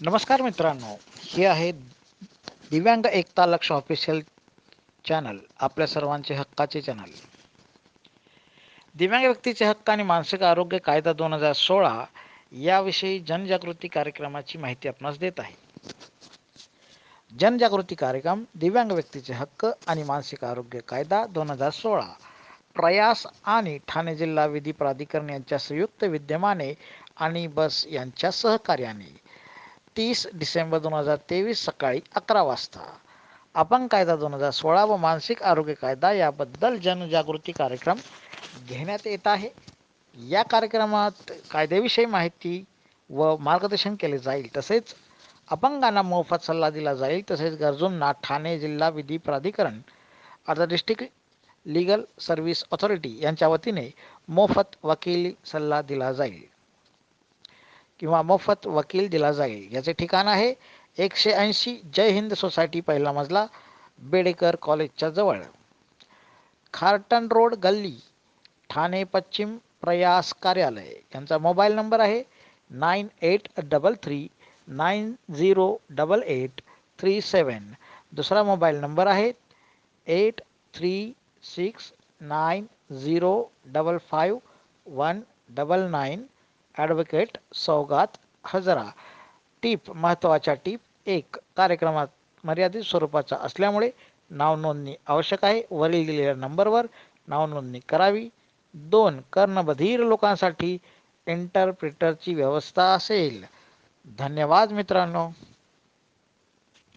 नमस्कार मित्रांनो हे आहे दिव्यांग एकता लक्ष ऑफिशियल चॅनल आपल्या सर्वांचे हक्काचे चॅनल. दिव्यांग व्यक्तीचे हक्क आणि मानसिक आरोग्य कायदा दोन हजार सोळा याविषयी जनजागृती कार्यक्रमाची माहिती आपणास देत आहे. जनजागृती कार्यक्रम दिव्यांग व्यक्तीचे हक्क आणि मानसिक आरोग्य कायदा दोन हजार सोळा प्रयास आणि ठाणे जिल्हा विधी प्राधिकरण यांच्या संयुक्त विद्यमाने आणि बस यांच्या सहकार्याने तीस डिसेंबर दोन हजार तेवीस सकाळी अकरा वाजता. अपंग कायदा दोन हजार सोळा व मानसिक आरोग्य कायदा याबद्दल जनजागृती कार्यक्रम घेण्यात येत आहे. या कार्यक्रमात कायद्याविषयी माहिती व मार्गदर्शन केले जाईल तसेच अपंगांना मोफत सल्ला दिला जाईल तसेच गरजूंना ठाणे जिल्हा विधी प्राधिकरण अर्थात डिस्ट्रिक्ट लीगल सर्व्हिस ऑथॉरिटी यांच्या वतीने मोफत वकील सल्ला दिला जाईल. किंवा मोफत वकील दिला जाईल. याचे ठिकाण आहे एकशे ऐंशी जय हिंद सोसायटी पहिला मजला बेडेकर कॉलेजच्या जवळ. खारटन रोड गल्ली ठाणे पश्चिम प्रयास कार्यालय. यांचा मोबाईल नंबर आहे nine eight double three nine zero double eight three seven. दुसरा मोबाईल नंबर आहे eight three six nine zero double five one double nine advocate Saugat Hazra. टीप महत्त्वाच्या टीप. एक कार्यक्रमात मर्यादित स्वरूपाचा असल्यामुळे नावनोंदणी आवश्यक आहे. वरील दिलेल्या नंबरवर नावनोंदणी करावी. दोन कर्णबधीर लोकांसाठी इंटरप्रिटरची व्यवस्था असेल. धन्यवाद मित्रांनो.